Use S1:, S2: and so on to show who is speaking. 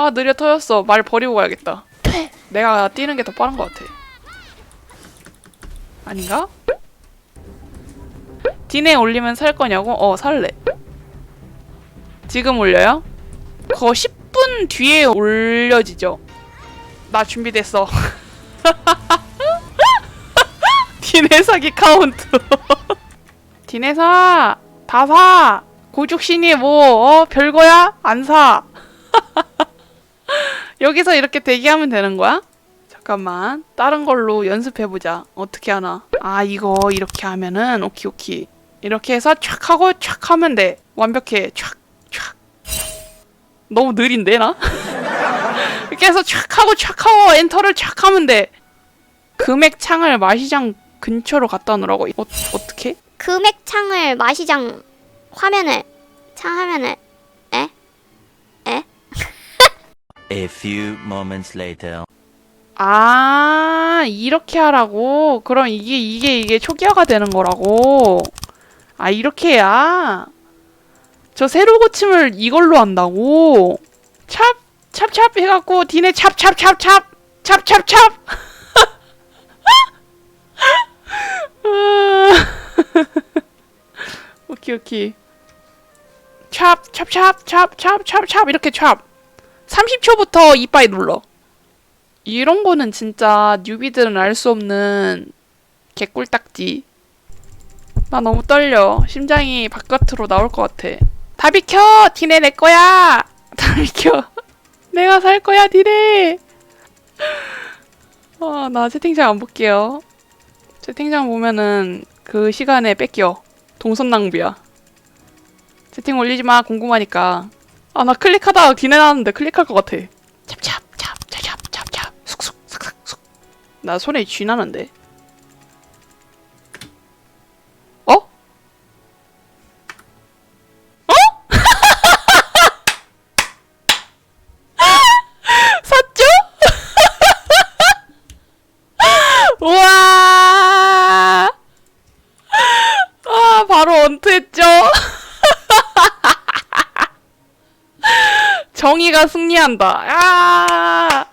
S1: 아 느려 터졌어. 말 버리고 가야겠다. 내가 뛰는 게 더 빠른 것 같아. 아닌가? 디네 올리면 살 거냐고? 어 살래. 지금 올려요? 그거 10분 뒤에 올려지죠. 나 준비됐어. 디네 사기 카운트. 디네 사! 다 사! 고죽신이 뭐, 어, 별거야? 안 사! 여기서 이렇게 대기하면 되는 거야? 잠깐만. 다른 걸로 연습해보자. 어떻게 하나? 아, 이거 이렇게 하면은, 오키, 오키. 이렇게 해서 촥 하고 촥 하면 돼. 완벽해. 촥, 촥. 너무 느린데, 나? 이렇게 해서 촥 하고 촥 하고 엔터를 촥 하면 돼. 금액 창을 마시장 근처로 갖다 놓으라고. 어, 어떻게?
S2: 금액 창을 마시장 화면을 창 화면을 에? 에?
S3: A few moments later.
S1: 아, 이렇게 하라고? 그럼 이게, 이게, 이게 초기화가 되는 거라고? 아, 이렇게 해야? 저 세로 고침을 이걸로 한다고? 찹, 찹찹 해갖고, 디네 찹, 찹, 찹, 찹! 찹, 찹, 찹! 오케이, 오케이. 찹, 찹, 찹, 찹, 찹, 찹, 찹, 이렇게 찹. 30초부터 이빠이 눌러. 이런 거는 진짜 뉴비들은 알 수 없는 개꿀딱지. 나 너무 떨려. 심장이 바깥으로 나올 것 같아. 다 비켜! 디네 내 거야! 다 비켜. 내가 살 거야, 디네! 아, 나 채팅창 안 볼게요. 채팅창 보면은 그 시간에 뺏겨. 동선 낭비야. 채팅 올리지 마, 궁금하니까. 아, 나 클릭하다가 디네 나왔는데 클릭할 것 같아. 찹찹, 찹, 찹, 찹, 찹, 쑥쑥, 삭삭, 쑥. 나 손에 쥐 나는데. 어? 어? 샀죠? 우와! 아, 바로 언트했죠? 정의가 승리한다. 아!